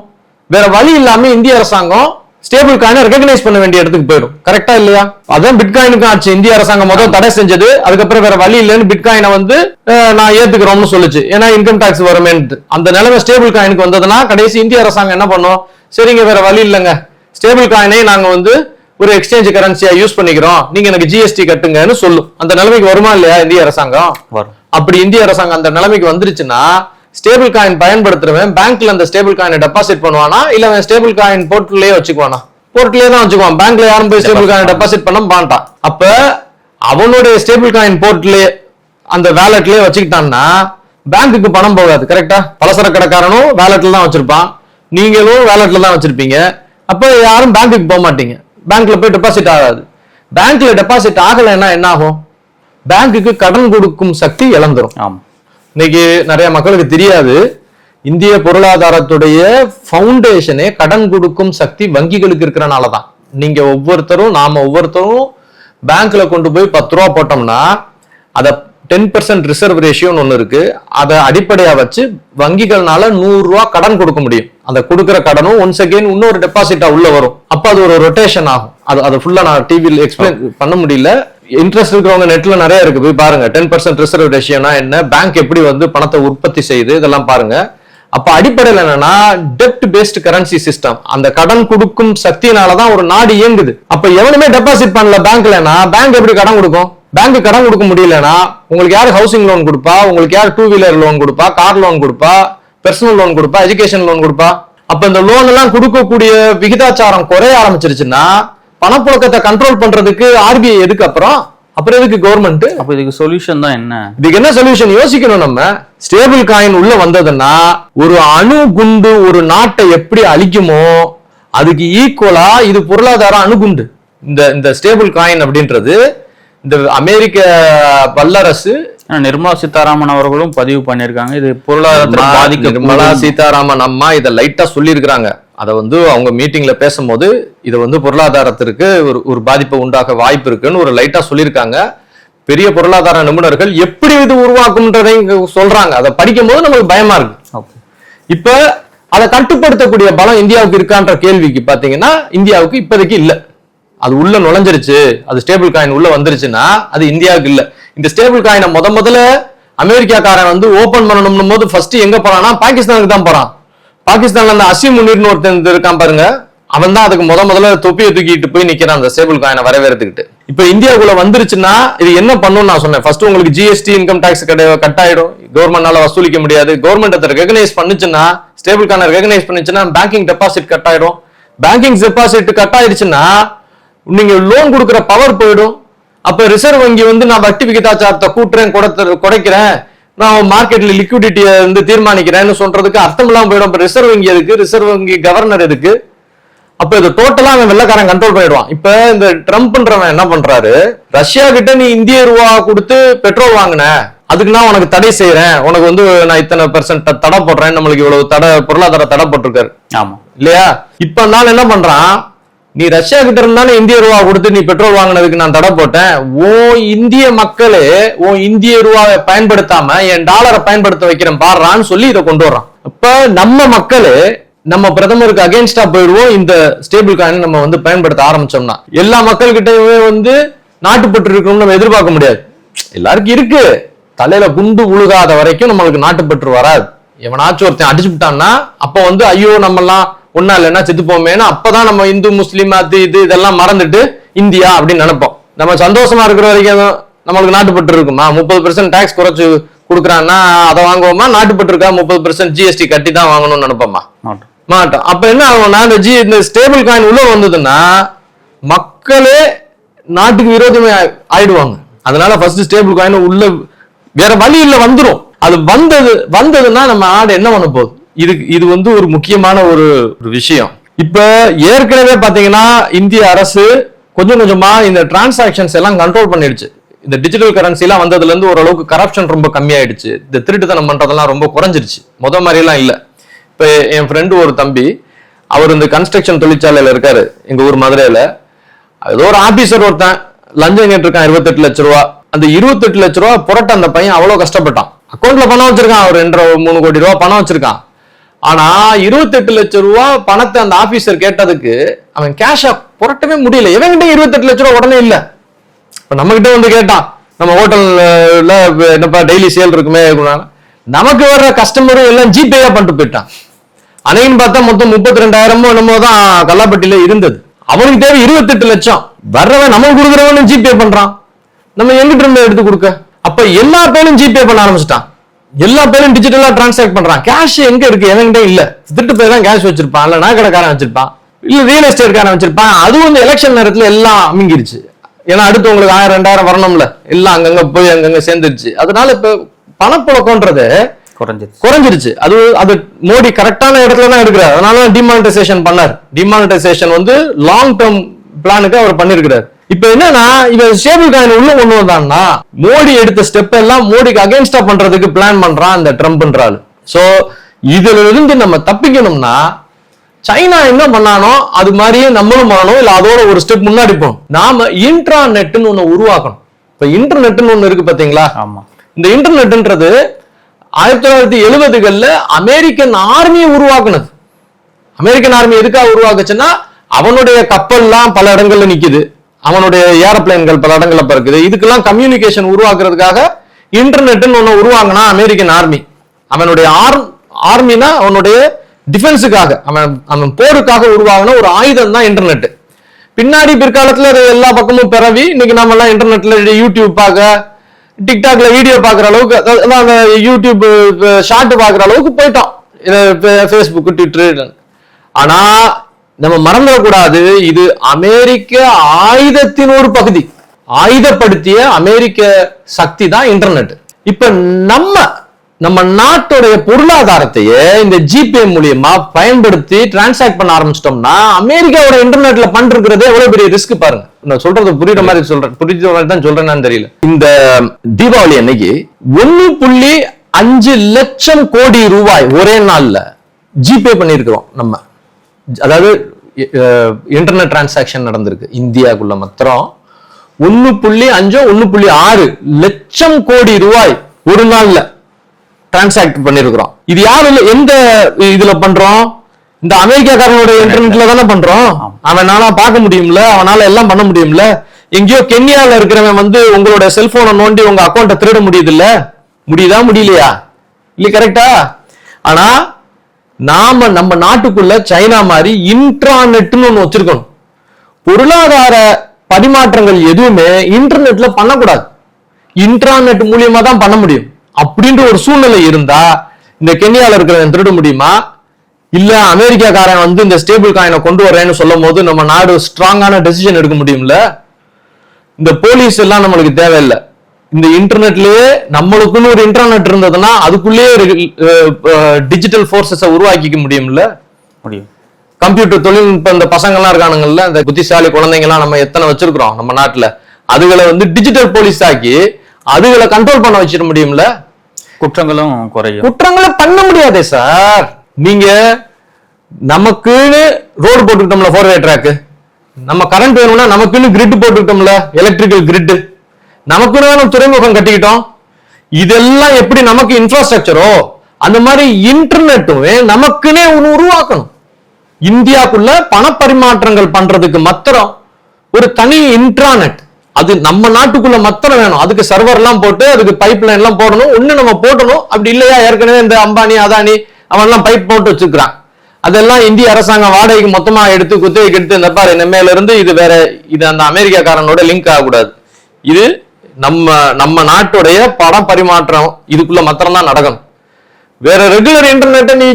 வேற வழி இல்லாம இந்திய அரசாங்கம் ஸ்டேபிள் காயினை ரெகக்னைஸ் பண்ண வேண்டிய இடத்துக்கு போயிடும். கரெக்டா இல்லையா? அதான் பிட்காயினுக்கும் ஆச்சு. இந்திய அரசாங்கம் முதல் தடை செஞ்சது. அதுக்கப்புறம் வேற வழி இல்லைன்னு பிட்காயினை வந்து நான் ஏத்துக்கிறோம்னு சொல்லுச்சு. ஏன்னா இன்கம் டாக்ஸ் வருமேன்ட்டு அந்த நிலைமை ஸ்டேபிள் காயினுக்கு வந்ததுன்னா கடைசி இந்திய அரசாங்கம் என்ன பண்ணும்? சரிங்க வேற வழி இல்லைங்க. ஸ்டேபிள் காயினை நாங்க வந்து ஒரு எக்ஸ்சேஞ்ச் கரன்சியா யூஸ் பண்ணிக்கிறோம். நீங்க எனக்கு ஜிஎஸ்டி கட்டுங்கன்னு சொல்லும் அந்த நிலைமைக்கு வருமா இல்லையா இந்திய அரசாங்கம்? வரும். அப்படி இந்திய அரசாங்கம் அந்த நிலைமைக்கு வந்துருச்சுன்னா ஸ்டேபிள் காயின் பயன்படுத்துறவன் பேங்க்ல அந்த ஸ்டேபிள் காயினை டெபாசிட் பண்ணுவானா? இல்ல அவன் ஸ்டேபிள் காயின் போர்ட்லயே வச்சுக்குவானா? போர்ட்லயே தான் வச்சுக்குவான். பேங்க்ல யாரும் போய் ஸ்டேபிள் காயின் டெபாசிட் பண்ண மாட்டான். அப்ப அவனுடைய ஸ்டேபிள் காயின் போர்ட்லயே அந்த வேலட்லயே வச்சுக்கிட்டான்னா பேங்க்குக்கு பணம் போகாது கரெக்டா பலசர கடைக்காரனும் வேலட்ல தான் வச்சிருப்பான். நீங்களும் வேலட்ல தான் வச்சிருப்பீங்க. அப்ப யாரும் பேங்க்குக்கு போக மாட்டீங்க. பேங்க்ல போய் டெபாசிட் ஆகாது. பேங்க்ல டெபாசிட் ஆகலைன்னா என்ன ஆகும் பேங்க்குக்கு கடன் கொடுக்கும் சக்தி இழந்துரும். ஆமா. இன்னைக்கு நிறைய மக்களுக்கு தெரியாது. இந்திய பொருளாதாரத்துடைய ஃபவுண்டேஷனே கடன் கொடுக்கும் சக்தி வங்கிகளுக்கு இருக்கிறனால தான். நீங்க ஒவ்வொருத்தரும் நாம ஒவ்வொருத்தரும் பேங்க்ல கொண்டு போய் பத்து ரூபா போட்டோம்னா அதை டென் பெர்சன்ட் ரிசர்வ் ரேஷியோன்னு ஒன்று இருக்கு. அதை அடிப்படையா வச்சு வங்கிகள்னால நூறுரூவா கடன் கொடுக்க முடியும். அந்த கொடுக்குற கடனும் ஒன்ஸ் அகெயின் இன்னொரு டெபாசிட்டா உள்ள வரும். அப்போ அது ஒரு ரொட்டேஷன் ஆகும். அது அதை ஃபுல்லா நான் டிவியில் எக்ஸ்பிளைன் பண்ண முடியல. இன்ட்ரெஸ்ட் இருக்கிறவங்க நெட்ல நிறைய இருக்கு. போய் பாருங்க. டென் பர்சன்ட் ரிசர்வ் ரேஷியோனா என்ன? பேங்க் எப்படி வந்து பணத்தை உற்பத்தி செய்யுது? இதெல்லாம் பாருங்க. அப்ப அடிப்படையில் என்னன்னா டெப்ட் பேஸ்ட் கரன்சி சிஸ்டம் அந்த கடன் கொடுக்கும் சக்தியினால தான் ஒரு நாடு இயங்குது. அப்ப எவனுமே டெபாசிட் பண்ணல பேங்க்லனா பேங்க் எப்படி கடன் கொடுக்கும்? பேங்க் கடன் கொடுக்க முடியலனா உங்களுக்கு யார் ஹவுசிங் லோன் கொடுப்பா? உங்களுக்கு யார் டூ வீலர் லோன் கொடுப்பா? கார் லோன் கொடுப்பா? பர்சனல் லோன் கொடுப்பா? எஜுகேஷன் லோன் கொடுப்பா? அப்ப இந்த லோன் எல்லாம் கொடுக்கக்கூடிய விகிதாச்சாரம் குறைய ஆரம்பிச்சிருச்சுன்னா பணப்புழக்கத்தை கண்ட்ரோல் பண்றதுக்கு ஆர்பிஐ எதுக்கு அப்புறம்? அப்புறம் எதுக்கு கவர்மெண்ட் அப்ப இதுக்கு சொல்யூஷன் தான் என்ன? இதுக்கு என்ன சொல்யூஷன் யோசிக்கணும் நம்ம. ஸ்டேபிள் காயின் உள்ள வந்ததுன்னா ஒரு அணு குண்டு ஒரு நாட்டை எப்படி அழிக்குமோ அதுக்கு ஈக்குவலா இது பொருளாதார அணுகுண்டு இந்த இந்த ஸ்டேபிள் காயின் அப்படின்றது இந்த அமெரிக்க வல்லரசு நிர்மலா சீதாராமன் அவர்களும் பதிவு பண்ணியிருக்காங்க. இது பொருளாதாரத்தை நிர்மலா பாதிக்க சீதாராமன் அம்மா இதை லைட்டா சொல்லியிருக்கிறாங்க. அதை வந்து அவங்க மீட்டிங்ல பேசும்போது இதை வந்து பொருளாதாரத்திற்கு ஒரு ஒரு பாதிப்பை உண்டாக்க வாய்ப்பு இருக்குன்னு ஒரு லைட்டா சொல்லியிருக்காங்க. பெரிய பொருளாதார நிபுணர்கள் எப்படி இது உருவாக்கும்ன்றதை இங்க சொல்றாங்க. அதை படிக்கும்போது நமக்கு பயமா இருக்கு. இப்ப அதை கட்டுப்படுத்தக்கூடிய பலம் இந்தியாவுக்கு இருக்கான்ற கேள்விக்கு பாத்தீங்கன்னா இந்தியாவுக்கு இப்போதைக்கு இல்ல. அது உள்ள நுழைஞ்சிருச்சு. அது ஸ்டேபிள் காயின் உள்ள வந்துருச்சுன்னா அது இந்தியாவுக்கு இல்ல. இந்த ஸ்டேபிள் காயினை முத முதல்ல அமெரிக்காக்காரன் வந்து ஓபன் பண்ணணும் போது ஃபர்ஸ்ட் எங்க போறான்னா பாகிஸ்தானுக்கு தான் போறான். பாகிஸ்தான்ல அந்த அசிம் முனீர்னு ஒருத்தன் இருக்கான் பாருங்க. அவன் தான் அதுக்கு முத முதல்ல தொப்பியை தூக்கிட்டு போய் நிக்கிறான் அந்த ஸ்டேபிள் காயினை வரவேறதுக்கிட்டு இப்ப இந்தியாவுக்குள்ள வந்துருச்சுன்னா இது என்ன பண்ணும் நான் சொன்னேன். ஃபர்ஸ்ட் உங்களுக்கு ஜிஎஸ்டி இன்கம் டாக்ஸ் கட் ஆயிடும் கவர்மெண்ட்னால வசூலிக்க முடியாது. கவர்மெண்ட் அதை ரெகனைஸ் பண்ணுச்சுன்னா ஸ்டேபிள் காயினை ரெகனைஸ் பண்ணுச்சுன்னா பேங்கிங் டெபாசிட் கட் ஆயிடும் பேங்கிங் டெபாசிட் கட் ஆயிடுச்சுன்னா நீங்க லோன் கொடுக்குற பவர் போயிடும். அப்ப ரிசர்வ் வங்கி வந்து நான் வட்டி விகிதாச்சாரத்தை கூட்டுறேன் குறைக்கிறேன். நான் மார்க்கெட்ல லிக்விடிட்டியை வந்து தீர்மானிக்கிறேன்னு சொல்றதுக்கு அர்த்தம் இல்லாம போயிடும். அப்ப ரிசர்வ் வங்கி எதுக்கு? ரிசர்வ் வங்கி கவர்னர் எதுக்கு? அப்ப இது டோட்டலா அவன் வெள்ளக்காரன் கண்ட்ரோல் பண்ணிடுவான். இப்ப இந்த ட்ரம்ப்ன்றவன் என்ன பண்றாரு? ரஷ்யா கிட்ட நீ இந்திய ரூபா கொடுத்து பெட்ரோல் வாங்கின. அதுக்கு நான் உனக்கு தடை செய்யறேன் உனக்கு வந்து நான் இத்தனை பெர்சன்ட் தடை போடுறேன். நம்மளுக்கு இவ்வளவு தடை பொருளாதார தடை போட்டிருக்காரு. ஆமா. இல்லையா? இப்ப நான் என்ன பண்றான்? நீ ரஷ்யா கிட்ட இருந்தாலும் இந்திய ரூபா கொடுத்து நீ பெட்ரோல் வாங்கினதுக்கு நான் தடை போட்டேன். ஓ இந்திய மக்களே ஓ இந்திய ரூபாவை பயன்படுத்தாம என் டாலரை பயன்படுத்த வைக்கிறேன் பாடுறான்னு சொல்லி இதை கொண்டு வர்றான். அப்ப நம்ம மக்களே நம்ம பிரதமருக்கு அகேன்ஸ்டா போயிடுவோம் இந்த ஸ்டேபிள் காயின் நம்ம வந்து பயன்படுத்த ஆரம்பிச்சோம்னா. எல்லா மக்கள்கிட்டயுமே வந்து நாட்டுப்பற்று இருக்கணும்னு நம்ம எதிர்பார்க்க முடியாது. எல்லாருக்கும் இருக்கு. தலையில குண்டு உழுகாத வரைக்கும் நம்மளுக்கு நாட்டுப்பற்று வராது. எவனாச்சும் ஒருத்தன் அடிச்சு விட்டான்னா அப்ப வந்து ஐயோ நம்ம எல்லாம் ஒன்னா இல்லைன்னா செத்து போமேன்னு அப்பதான் நம்ம இந்து முஸ்லீம் அது இது இதெல்லாம் மறந்துட்டு இந்தியா அப்படின்னு நினைப்போம். நம்ம சந்தோஷமா இருக்கிற வரைக்கும் நம்மளுக்கு நாட்டுப்பட்டு இருக்குமா? முப்பது பெர்சென்ட் டேக்ஸ் குறைச்சு கொடுக்குறான்னா அதை வாங்குவோமா? நாட்டுப்பட்டு இருக்கா முப்பது பெர்சென்ட் ஜிஎஸ்டி கட்டி தான் வாங்கணும்னு நினைப்போமா? மாட்டோம். அப்ப என்ன ஆகும்னா இந்த ஜி இந்த ஸ்டேபிள் காயின் உள்ள வந்ததுன்னா மக்களே நாட்டுக்கு விரோதமே ஆயி- ஆயிடுவாங்க. அதனால ஃபர்ஸ்ட் ஸ்டேபிள் காயின் உள்ள வேற வழி இல்ல வந்துரும். அது வந்தது வந்ததுன்னா நம்ம நாடு என்ன பண்ண போகுது? இது இது வந்து ஒரு முக்கியமான ஒரு ஒரு விஷயம். இப்ப ஏற்கனவே பாத்தீங்கன்னா இந்திய அரசு கொஞ்சம் கொஞ்சமா இந்த டிரான்சாக்ஷன்ஸ் எல்லாம் கண்ட்ரோல் பண்ணிடுச்சு. இந்த டிஜிட்டல் கரன்சி எல்லாம் வந்ததுல இருந்து ஓரளவுக்கு கரப்ஷன் ரொம்ப கம்மியாயிடுச்சு. இந்த திருட்டுத்தனம் பண்றதெல்லாம் ரொம்ப குறைஞ்சிருச்சு. முத மாதிரி எல்லாம் இல்ல. இப்ப என் ஃப்ரெண்டு ஒரு தம்பி அவர் இந்த கன்ஸ்ட்ரக்ஷன் தொழிற்சாலையில இருக்காரு எங்க ஊர் மதுரையில. ஏதோ ஒரு ஆபீசர் ஒருத்தன் லஞ்சம் கேட்டிருக்கான் இருபத்தெட்டு லட்ச ரூபா. அந்த இருபத்தெட்டு லட்ச ரூபா புரட்ட அந்த பையன் அவ்வளவு கஷ்டப்பட்டான். அக்கௌண்ட்ல பணம் வச்சிருக்கான் ஒரு ரெண்டரை மூணு கோடி ரூபா பணம் வச்சிருக்கான். ஆனா இருபத்தெட்டு லட்ச ரூபா பணத்தை அந்த ஆபீசர் கேட்டதுக்கு அவன் கேஷா புரட்டவே முடியல. இவன்கிட்ட இருபத்தெட்டு லட்ச ரூபா உடனே இல்ல. இப்ப நம்ம கிட்ட வந்து கேட்டான் நம்ம ஹோட்டல்ல என்னப்பா டெய்லி சேல் இருக்குமே நமக்கு வர்ற கஸ்டமரும் எல்லாம் ஜிபேயா பண்ணிட்டு போயிட்டான். அன்னைக்குன்னு பார்த்தா மொத்தம் முப்பத்தி ரெண்டாயிரமோ என்னமோ தான் கல்லாப்பட்டியில இருந்தது. அவனுக்கு தேவை இருபத்தெட்டு லட்சம். வர்றவன் நம்ம கொடுக்குறவனும் ஜிபே பண்றான். நம்ம எங்கிட்ட இருந்து எடுத்து கொடுக்க? அப்ப எல்லா பேரும் ஜிபே பண்ண ஆரம்பிச்சிட்டான். எல்லா பேரும் டிஜிட்டலா டிரான்சாக்ட் பண்றான். கேஷ் எங்க இருக்கு? எவன்கிட்ட இல்ல. திருட்டு பேர் தான் கேஷ் வச்சிருப்பான். இல்ல நகைக்கடைக்காரன் வச்சிருப்பான். இல்ல ரியல் எஸ்டேட்காரன் வச்சிருப்பான். அது வந்து எலெக்ஷன் நேரத்துல எல்லாம் அமுங்கிருச்சு. ஏன்னா அடுத்து உங்களுக்கு ஆயிரம் ரெண்டாயிரம் வரணும்ல. எல்லாம் அங்கங்க போய் அங்கங்க சேர்ந்துருச்சு. அதனால இப்ப பணப்புழக்கம்ன்றது குறைஞ்சிருச்சு. குறைஞ்சிருச்சு. அது அது மோடி கரெக்டான இடத்துல தான் எடுக்கிறார். அதனால டிமானிட்டைசேஷன் பண்ணார். டிமானிட்டைசேஷன் வந்து லாங் டேர்ம் பிளானுக்கு அவர் பண்ணிருக்கிறார். இப்ப என்னன்னா இவன் ஸ்டேபிள் காயின் உள்ள கொண்டு வந்தான்னா மோடி எடுத்த ஸ்டெப் எல்லாம் மோடிக்கு அகைன்ஸ்டா பண்றதுக்கு பிளான் பண்றான் இந்த ட்ரம்ப்ன்றாள் சோ இதுல இருந்து நம்ம தப்பிக்கணும்னா சைனா என்ன பண்ணானோ அது மாதிரியே நம்மளும் பண்ணணும் இல்ல அதோட ஒரு ஸ்டெப் முன்னாடி போகணும். நாம இன்ட்ரா நெட்னு ஒண்ணு உருவாக்கணும். இப்ப இன்டர்நெட்னு ஒண்ணு இருக்கு பாத்தீங்களா? ஆமா. இந்த இன்டர்நெட்ன்றது ஆயிரத்தி தொள்ளாயிரத்தி எழுபதுகள்ல அமெரிக்கன் ஆர்மியை உருவாக்குனது. அமெரிக்கன் ஆர்மி எதுக்காக உருவாக்குச்சுன்னா அவனுடைய கப்பல்லாம் பல இடங்கள்ல நிக்குது. அவனுடைய ஏரோப்ளேன்கள் பல இடங்கள் அப்ப இருக்குது. இதுக்கெல்லாம் கம்யூனிகேஷன் உருவாக்குறதுக்காக இன்டர்நெட்னு ஒன்று உருவாங்கினா அமெரிக்கன் ஆர்மி அவனுடைய ஆர் ஆர்மினா அவனுடைய டிஃபென்ஸுக்காக அவன் அவன் போருக்காக உருவாகின ஒரு ஆயுதம் தான் இன்டர்நெட் பின்னாடி பிற்காலத்தில் எல்லா பக்கமும் பிறவி இன்னைக்கு நம்ம எல்லாம் இன்டர்நெட்ல யூடியூப் பார்க்க டிக்டாக்ல வீடியோ பார்க்குற அளவுக்கு அதான் அந்த யூடியூப் ஷார்ட் பார்க்குற அளவுக்கு போயிட்டோம். ஃபேஸ்புக் ட்விட்டர் ஆனா நம்ம மறந்துடக்கூடாது இது அமெரிக்க ஆயுதத்தின் ஒரு பகுதி. ஆயுதப்படுத்திய அமெரிக்க சக்தி தான் இன்டர்நெட் இப்ப நம்ம நம்ம நாட்டுடைய பொருளாதாரத்தையே இந்த ஜிபே மூலியமா பயன்படுத்தி டிரான்சாக்ட் பண்ண ஆரம்பிச்சிட்டோம்னா அமெரிக்காவோட இன்டர்நெட்ல பண்றது எவ்வளவு பெரிய ரிஸ்க் பாருங்க. நான் சொல்றது புரியுற மாதிரி சொல்றேன். புரிஞ்ச மாதிரி தான் சொல்றேன்னு தெரியல. இந்த தீபாவளி அன்னைக்கு ஒன்னு புள்ளி அஞ்சு லட்சம் கோடி ரூபாய் ஒரே நாள்ல ஜிபே பண்ணியிருக்கிறோம் நம்ம. அதாவது இன்டர்நெட் டிரான்சாக்ஷன் நடந்திருக்கு. இந்தியாக்குள்ள மாத்திரம் ஒன்று புள்ளி அஞ்சோ ஒன்று புள்ளி ஆறு லட்சம் கோடி ரூபாய் ஒரு நாள்ல டிரான்சாக்ட் பண்ணிருக்கிறோம். இது யாரு இல்ல எந்த இதுல பண்றோம்? இந்த அமெரிக்காக்காரனோட இன்டர்நெட்ல தானே பண்றோம்? அவனால பார்க்க முடியும்ல? அவனால எல்லாம் பண்ண முடியும்ல? எங்கேயோ கென்யால இருக்கிறவன் வந்து உங்களோட செல்போனை நோண்டி உங்க அக்கௌண்ட்டை திருட முடியுது இல்ல முடியுதா முடியலையா? இல்ல கரெக்டா ஆனா நாம நம்ம நாட்டுக்குள்ள சைனா மாதிரி இன்ட்ராநெட்னு ஒன்று வச்சிருக்கணும். பொருளாதார பரிமாற்றங்கள் எதுவுமே இன்டர்நெட்ல பண்ணக்கூடாது. இன்ட்ராநெட் மூலியமா தான் பண்ண முடியும். அப்படின்ற ஒரு சூழ்நிலை இருந்தா இந்த கென்யால இருக்கிறவன் திருட முடியுமா? இல்ல அமெரிக்காக்காரன் வந்து இந்த ஸ்டேபிள் காயினை கொண்டு வரேன்னு சொல்லும் போது நம்ம நாடு ஸ்ட்ராங்கான டெசிஷன் எடுக்க முடியும்ல? இந்த போலீஸ் எல்லாம் நம்மளுக்கு தேவையில்லை. இந்த இன்டர்நெட்லயே நம்மளுக்குன்னு ஒரு இன்டர்நெட் இருந்ததுன்னா அதுக்குள்ளேயே டிஜிட்டல் ஃபோர்ஸஸை உருவாக்கிக்க முடியும்ல? முடியும். கம்ப்யூட்டர் தொழில்நுட்ப இந்த பசங்க எல்லாம் இருக்கானுங்கல்ல இந்த புத்திசாலி குழந்தைங்க எல்லாம் நம்ம எத்தனை வச்சிருக்கிறோம் நம்ம நாட்டுல? அதுகளை வந்து டிஜிட்டல் போலீஸ் ஆக்கி அதுகளை கண்ட்ரோல் பண்ண வச்சிட முடியும்ல? குற்றங்களும் குறையும். குற்றங்களை பண்ண முடியாதே சார் நீங்க நமக்குன்னு ரோடு போட்டுக்கிட்டோம்ல ஃபோர் வே ட்ராக் நம்ம கரண்ட் வேணும்னா நமக்குன்னு கிரிட் போட்டுக்கிட்டோம்ல எலக்ட்ரிக்கல் கிரிட் நமக்குன்னு வேணும் துறைமுகம் கட்டிக்கிட்டோம். இதெல்லாம் எப்படி நமக்கு இன்ஃப்ராஸ்ட்ரக்சரோ அந்த மாதிரி இன்டர்நெட்டும் நமக்குன்னே ஒன்று உருவாக்கணும். இந்தியாக்குள்ள பணப்பரிமாற்றங்கள் பண்றதுக்கு மத்திரம் ஒரு தனி இன்ட்ராநெட் அது நம்ம நாட்டுக்குள்ள மத்திரம் வேணும். அதுக்கு சர்வர் எல்லாம் போட்டு அதுக்கு பைப் லைன் எல்லாம் போடணும். ஒண்ணு நம்ம போடணும் அப்படி இல்லையா? ஏற்கனவே இந்த அம்பானி அதானி அவன் எல்லாம் பைப் போட்டு வச்சிருக்கிறான். அதெல்லாம் இந்திய அரசாங்கம் வாடகைக்கு மொத்தமா எடுத்து குத்தகைக்கு எடுத்து இந்த பாரு இனிமேல இருந்து இது வேற இது அந்த அமெரிக்காக்காரனோட லிங்க் ஆகக்கூடாது. இது நம்ம நம்ம நாட்டுடைய படம் பரிமாற்றம் இதுக்குள்ள மாத்திரம் தான் நடக்கணும். வேற ரெகுலர் இன்டர்நெட்டை நீ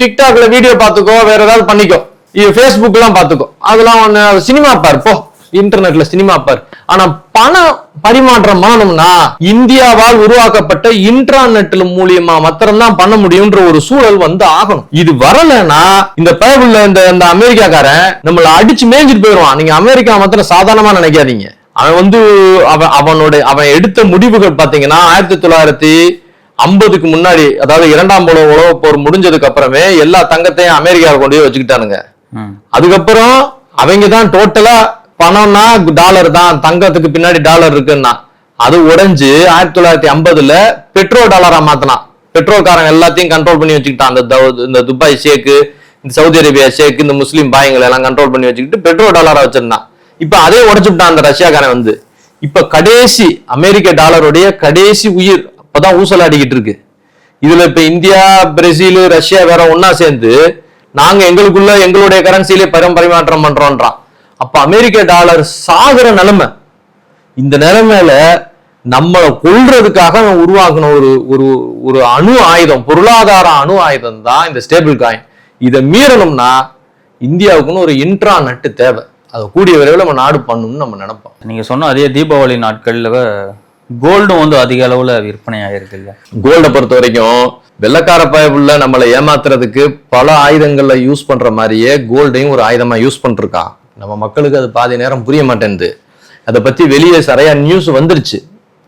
டிக்டாக்ல வீடியோ பார்த்துக்கோ வேற ஏதாவது பண்ணிக்கோ. இது ஃபேஸ்புக்லாம் பார்த்துக்கோ. அதெல்லாம் ஒன்று சினிமா பார் போ. இன்டர்நெட்ல சினிமா பார். ஆனா பணம் பரிமாற்றம் பண்ணணும்னா இந்தியாவால் உருவாக்கப்பட்ட இன்டர்நெட்ல மூலியமா மாத்திரம்தான் பண்ண முடியும்ன்ற ஒரு சூழல் வந்து ஆகணும். இது வரலைன்னா இந்த பயவுள்ள இந்த இந்த அமெரிக்காக்காரன் நம்மள அடிச்சு மேய்ஞ்சிட்டு போயிடுவான். நீங்க அமெரிக்கா மாத்திரம் சாதாரணமா நினைக்காதீங்க. அவன் வந்து அவன் அவனோட அவன் எடுத்த முடிவுகள் பாத்தீங்கன்னா ஆயிரத்தி தொள்ளாயிரத்தி ஐம்பதுக்கு முன்னாடி அதாவது இரண்டாம் உலக உலக போர் முடிஞ்சதுக்கு அப்புறமே எல்லா தங்கத்தையும் அமெரிக்காவில் கொண்டு போய் வச்சுக்கிட்டானுங்க. அதுக்கப்புறம் அவங்க தான் டோட்டலா பணம்னா டாலர் தான் தங்கத்துக்கு பின்னாடி டாலர் இருக்குன்னா. அது உடைஞ்சு ஆயிரத்தி தொள்ளாயிரத்தி ஐம்பதுல பெட்ரோ டாலரா மாத்தினான். பெட்ரோல்காரங்க எல்லாத்தையும் கண்ட்ரோல் பண்ணி வச்சுக்கிட்டான். அந்த இந்த துபாய் ஷேக்கு இந்த சவுதி அரேபியா ஷேக் இந்த முஸ்லீம் பாயங்களை எல்லாம் கண்ட்ரோல் பண்ணி வச்சுக்கிட்டு பெட்ரோ டாலரா வச்சிருந்தான். இப்ப அதே உடைச்சுட்டான் அந்த ரஷ்யாக்காரன் வந்து. இப்ப கடைசி அமெரிக்க டாலருடைய கடைசி உயிர் அப்பதான் ஊசலாடிக்கிட்டு இருக்கு. இதுல இப்ப இந்தியா பிரேசில் ரஷ்யா வேற ஒன்னா சேர்ந்து நாங்க எங்களுக்குள்ள எங்களுடைய கரன்சியிலே பரம் பரிமாற்றம் பண்றோம்ன்றான் அப்ப அமெரிக்க டாலர் சாகுற நிலைமை. இந்த நிலைமையில நம்மளை கொள்றதுக்காக உருவாக்கின ஒரு ஒரு ஒரு அணு ஆயுதம் பொருளாதார அணு ஆயுதம் தான் இந்த ஸ்டேபிள் காயின் இதை மீறணும்னா இந்தியாவுக்குன்னு ஒரு இன்ட்ரா நட்டு தேவை. அதை கூடிய விரைவில் நம்ம நாடு பண்ணணும்னு நம்ம நினைப்போம். நீங்க சொன்ன அதே தீபாவளி நாட்கள்ல கோல்டும் வந்து அதிக அளவுல விற்பனை ஆயிருக்கு இல்லையா? கோல்டை பொறுத்த வரைக்கும் வெள்ளக்கார பயப்புள்ள நம்மளை ஏமாத்துறதுக்கு பல ஆயுதங்கள்ல யூஸ் பண்ற மாதிரியே கோல்டையும் ஒரு ஆயுதமா யூஸ் பண்ணிருக்கான் நம்ம மக்களுக்கு அது பாதி நேரம் புரிய மாட்டேங்குது அதை பத்தி வெளியே நிறைய நியூஸ் வந்துருச்சு.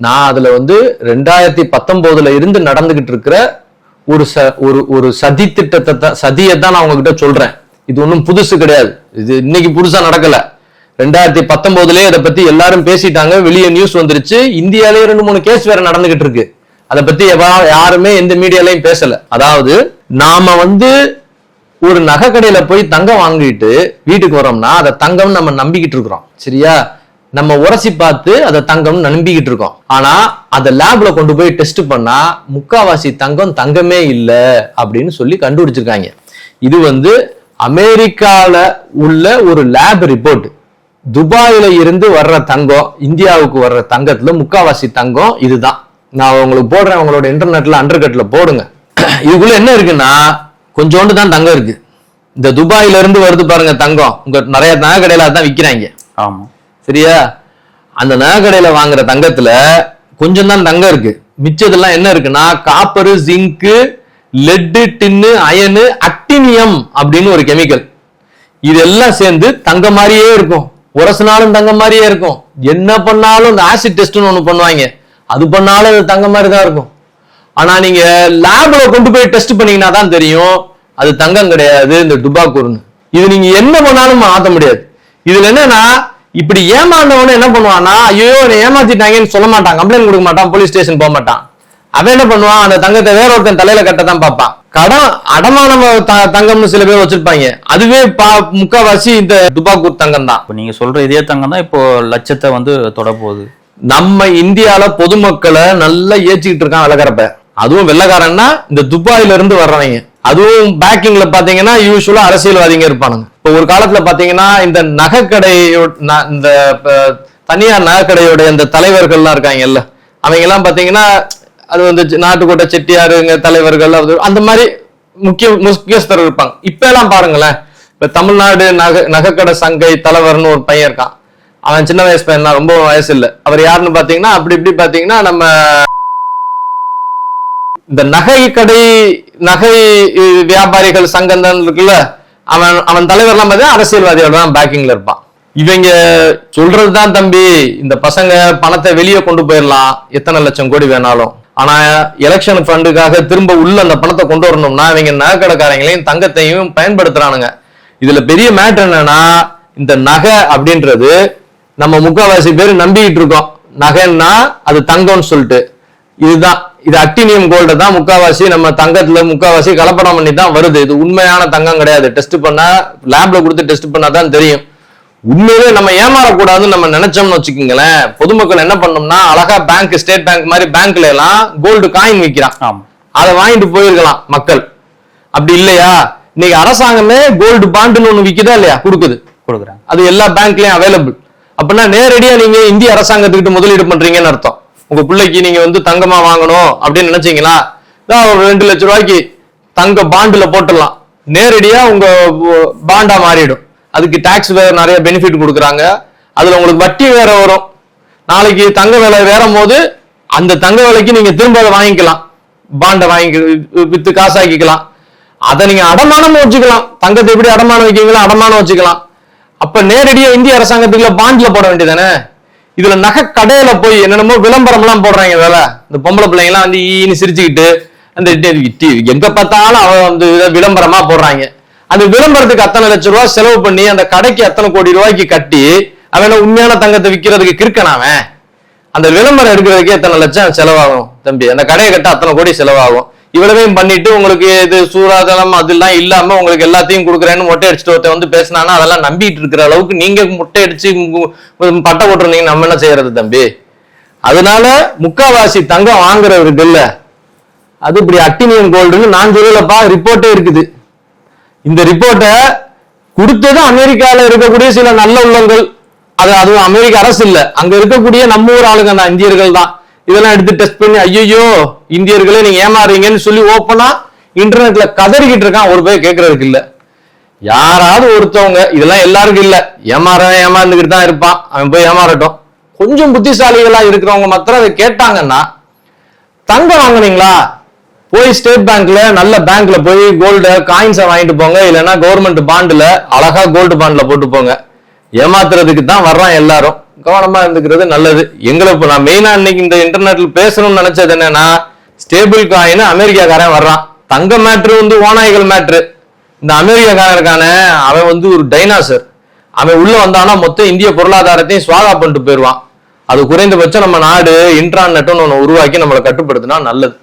நான் அதுல வந்து ரெண்டாயிரத்தி பத்தொன்பதுல இருந்து நடந்துகிட்டு இருக்கிற ஒரு ச ஒரு ஒரு சதி திட்டத்தை தான் சதியை தான் நான் உங்ககிட்ட சொல்றேன். இது ஒன்றும் புதுசு கிடையாது. இது இன்னைக்கு புதுசா நடக்கல. ரெண்டாயிரத்தி பத்தொன்பதுலயே இதை பத்தி எல்லாரும் பேசிட்டாங்க. வெளியே நியூஸ் வந்துருச்சு. இந்தியாவிலேயே ரெண்டு மூணு கேஸ் வேற நடந்துகிட்டு இருக்கு. அதை பத்தி எவா- யாருமே எந்த மீடியாலையும் பேசல. அதாவது நாம வந்து ஒரு நகை கடையில போய் தங்கம் வாங்கிட்டு வீட்டுக்கு வரோம்னா அதை தங்கம் நம்ம நம்பிக்கிட்டு இருக்கிறோம். சரியா? நம்ம உரசி பார்த்து அதை தங்கம் நம்பிக்கிட்டு இருக்கோம். ஆனா அதை லேப்ல கொண்டு போய் டெஸ்ட் பண்ணா முக்காவாசி தங்கம் தங்கமே இல்லை அப்படின்னு சொல்லி கண்டுபிடிச்சிருக்காங்க. இது வந்து அமெரிக்கால உள்ள ஒரு லேப் ரிப்போர்ட் துபாயில இருந்து வர்ற தங்கம் இந்தியாவுக்கு வர்ற தங்கத்துல முக்காவாசி தங்கம் இதுதான். நான் உங்களுக்கு போடுறேன் உங்களோட இன்டர்நெட்ல அண்டர்கட்ல போடுங்க. இதுக்குள்ள என்ன இருக்குன்னா கொஞ்சோண்டு தான் தங்கம் இருக்கு. இந்த துபாயில இருந்து வருது பாருங்க தங்கம். உங்க நிறைய நகை கடையில அதான் விக்கிறாங்க. ஆமா. சரியா? அந்த நகை கடையில வாங்குற தங்கத்துல கொஞ்சம் தான் தங்கம் இருக்கு. மிச்சதெல்லாம் என்ன இருக்குன்னா copper zinc lead tin iron actinium அப்படின்னு ஒரு கெமிக்கல் இதெல்லாம் சேர்ந்து தங்க மாதிரியே இருக்கும். உரசினாலும் தங்க மாதிரியே இருக்கும். என்ன பண்ணாலும் இந்த ஆசிட் டெஸ்ட்னு ஒன்று பண்ணுவாங்க. அது பண்ணாலும் அது தங்க மாதிரி தான் இருக்கும். ஆனா நீங்க லேப்ல கொண்டு போய் டெஸ்ட் பண்ணீங்கன்னா தான் தெரியும். அது தங்கம் கிடையாது இந்த டுபாக்கூர்னு இது நீங்க என்ன பண்ணாலும் மாற்ற முடியாது. இதுல என்னன்னா இப்படி ஏமாந்தவன என்ன பண்ணுவான்னா ஐயோ என்னை ஏமாத்திட்டாங்கன்னு சொல்ல மாட்டான். கம்ப்ளைண்ட் கொடுக்க மாட்டான் போலீஸ் ஸ்டேஷன் போக மாட்டான். அவன் என்ன பண்ணுவான் அந்த தங்கத்தை வேற ஒருத்தன் தலையில கட்ட தான் பார்ப்பான். கடன் அடமானம் தங்கம்னு சில பேர் வச்சிருப்பாங்க. அதுவே முக்காவாசி இந்த துபாக்கூர் தங்கம் தான் நீங்க சொல்ற இதே தங்கம் தான் இப்போ லட்சத்தை வந்து தொட போகுது நம்ம இந்தியால பொதுமக்களை நல்லா ஏச்சிக்கிட்டு இருக்கான் வெள்ளக்காரப்ப அதுவும் வெள்ளக்காரன்னா இந்த துபாயில இருந்து வர்றவங்க. அதுவும் பேக்கிங்ல பாத்தீங்கன்னா யூஸ்வலா அரசியல்வாதிங்க இருப்பானுங்க. இப்போ ஒரு காலத்துல பாத்தீங்கன்னா இந்த நகைக்கடையோ இந்த தனியார் நகைக்கடையோட இந்த தலைவர்கள்லாம் இருக்காங்கல்ல. அவங்க எல்லாம் பாத்தீங்கன்னா அது வந்து நாட்டுக்கோட்டை செட்டியாருங்க தலைவர்கள் அது அந்த மாதிரி முக்கிய முக்கியஸ்தர் இருப்பாங்க. இப்ப எல்லாம் பாருங்களேன். இப்ப தமிழ்நாடு நகை நகைக்கடை சங்கை தலைவர்னு ஒரு பையன் இருக்கான். அவன் சின்ன வயசு பையன் தான் ரொம்ப வயசு இல்லை. அவர் யாருன்னு பாத்தீங்கன்னா அப்படி இப்படி பாத்தீங்கன்னா நம்ம இந்த நகை கடை நகை வியாபாரிகள் சங்கம் தான் இருக்குல்ல அவன் அவன் தலைவர்லாம் பார்த்தீங்கன்னா அரசியல்வாதியோட தான் பேக்கிங்ல இருப்பான். இவங்க சொல்றதுதான் தம்பி இந்த பசங்க பணத்தை வெளியே கொண்டு போயிடலாம் எத்தனை லட்சம் கோடி வேணாலும். ஆனா எலெக்ஷன் ஃபண்டுக்காக திரும்ப உள்ள அந்த பணத்தை கொண்டு வரணும்னா இவங்க நகைக்கடைக்காரங்களையும் தங்கத்தையும் பயன்படுத்துறானுங்க. இதுல பெரிய மேட்டர் என்னன்னா இந்த நகை அப்படின்றது நம்ம முக்காவாசி பேர் நம்பிக்கிட்டு இருக்கோம். நகைன்னா அது தங்கம்னு சொல்லிட்டு. இதுதான். இது அக்டினியம் கோல்டு தான் முக்காவாசி நம்ம தங்கத்துல முக்காவாசி கலப்படம் பண்ணி தான் வருது. இது உண்மையான தங்கம் கிடையாது. டெஸ்ட் பண்ணா லேப்ல கொடுத்து டெஸ்ட் பண்ணா தான் தெரியும். உண்மையிலே நம்ம ஏமாறக்கூடாதுன்னு நம்ம நினைச்சோம்னு வச்சுக்கோங்களேன் பொதுமக்கள் என்ன பண்ணோம்னா அழகா பேங்க் ஸ்டேட் பேங்க் மாதிரி பேங்க்ல எல்லாம் கோல்டு காயின் விற்கிறான் அதை வாங்கிட்டு போயிருக்கலாம் மக்கள். அப்படி இல்லையா? இன்னைக்கு அரசாங்கமே கோல்டு பாண்டுன்னு ஒண்ணு விக்குதா இல்லையா? கொடுக்குது. கொடுக்குறாங்க. அது எல்லா பேங்க்லயும் அவைலபிள் அப்படின்னா நேரடியா நீங்க இந்திய அரசாங்கத்துக்கிட்ட முதலீடு பண்றீங்கன்னு அர்த்தம். உங்க பிள்ளைக்கு நீங்க வந்து தங்கமா வாங்கணும் அப்படின்னு நினைச்சீங்களா ஒரு ரெண்டு லட்ச ரூபாய்க்கு தங்க பாண்டுல போட்டுடலாம். நேரடியா உங்க பாண்டா மாறிடும். அதுக்கு டேக்ஸ் வேற நிறைய பெனிஃபிட் கொடுக்குறாங்க. அதுல உங்களுக்கு வட்டி வேற வரும். நாளைக்கு தங்க விலை வேறும் போது அந்த தங்க விலைக்கு நீங்க திரும்ப அதை வாங்கிக்கலாம். பாண்டை வாங்கி வித்து காசாக்கிக்கலாம். அதை நீங்க அடமானமும் வச்சுக்கலாம். தங்கத்தை எப்படி அடமானம் வைக்கீங்களோ அடமானம் வச்சுக்கலாம். அப்ப நேரடியா இந்திய அரசாங்கத்துக்குள்ள பாண்ட்ல போட வேண்டியதானே இதுல நகை கடையில போய் என்னென்னமோ விளம்பரம் எல்லாம் போடுறாங்க வேலை இந்த பொம்பளை பிள்ளைங்க எல்லாம் வந்து ஈன்னு சிரிச்சுக்கிட்டு அந்த எங்க பார்த்தாலும் அவன் வந்து இதை விளம்பரமா போடுறாங்க. அந்த விளம்பரத்துக்கு அத்தனை லட்சம் ரூபாய் செலவு பண்ணி அந்த கடைக்கு அத்தனை கோடி ரூபாய்க்கு கட்டி அவன் உண்மையான தங்கத்தை விற்கிறதுக்கு கிறுக்கனா அவன். அந்த விளம்பரம் எடுக்கிறதுக்கே எத்தனை லட்சம் செலவாகும் தம்பி. அந்த கடையை கட்ட அத்தனை கோடி செலவாகும். இவ்வளவையும் பண்ணிட்டு உங்களுக்கு இது சூறாதளம் அதெல்லாம் இல்லாம உங்களுக்கு எல்லாத்தையும் கொடுக்குறேன்னு மொட்டை அடிச்சுட்டு ஒருத்தன் வந்து பேசினானா அதெல்லாம் நம்பிட்டு இருக்கிற அளவுக்கு நீங்க மொட்டை அடிச்சு பட்டை போட்டுருந்தீங்க நம்ம என்ன செய்யறது தம்பி? அதனால முக்காவாசி தங்கம் வாங்குறவருக்கு இல்ல அது இப்படி அட்டினியம் கோல்டுன்னு நான் சொல்லலப்பா ரிப்போர்ட்டே இருக்குது. இந்த ரிப்போர்ட்டை கொடுத்ததும் அமெரிக்காவில் இருக்கக்கூடிய சில நல்ல உள்ளங்கள். அது அதுவும் அமெரிக்க அரசு இல்லை. அங்க இருக்கக்கூடிய நம்ம ஊர் ஆளுங்க தான் இந்தியர்கள் தான். இதெல்லாம் எடுத்து டெஸ்ட் பண்ணி ஐயோ இந்தியர்களே நீங்க ஏமாறுறீங்கன்னு சொல்லி ஓப்பனா இன்டர்நெட்ல கதறிக்கிட்டு இருக்கான். ஒரு பேர் கேட்கறதுக்கு இல்லை. யாராவது ஒருத்தவங்க இதெல்லாம் எல்லாருக்கும் இல்லை. ஏமாற ஏமாந்துக்கிட்டு தான் இருப்பான். அவன் போய் ஏமாறட்டும். கொஞ்சம் புத்திசாலிகளா இருக்கிறவங்க மாத்திரம் அதை கேட்டாங்கன்னா தங்கம் வாங்கினீங்களா? போய் ஸ்டேட் பேங்க்ல நல்ல பேங்க்ல போய் கோல்டு காயின்ஸை வாங்கிட்டு போங்க. இல்லைன்னா கவர்மெண்ட் பாண்டுல அழகா கோல்டு பாண்ட்ல போட்டு போங்க. ஏமாத்துறதுக்கு தான் வர்றான் எல்லாரும். கவனமா இருந்துக்கிறது நல்லது. எங்களை இப்போ நான் மெயினா இன்னைக்கு இந்த இன்டர்நெட்ல பேசணும்னு நினைச்சது என்னன்னா ஸ்டேபிள் காயின் அமெரிக்காக்காரன் வர்றான். தங்க மேட்ரு வந்து ஓநாய்கள் மேட்ரு இந்த அமெரிக்காக்காரன் இருக்கானே அவன் வந்து ஒரு டைனாசர் அவன் உள்ள வந்தானா மொத்தம் இந்திய பொருளாதாரத்தையும் சுவாகா பண்ணிட்டு போயிடுவான். அது குறைந்தபட்சம் நம்ம நாடு இன்ட்ராநெட்னு ஒன்று உருவாக்கி நம்மளை கட்டுப்படுத்தினா நல்லது.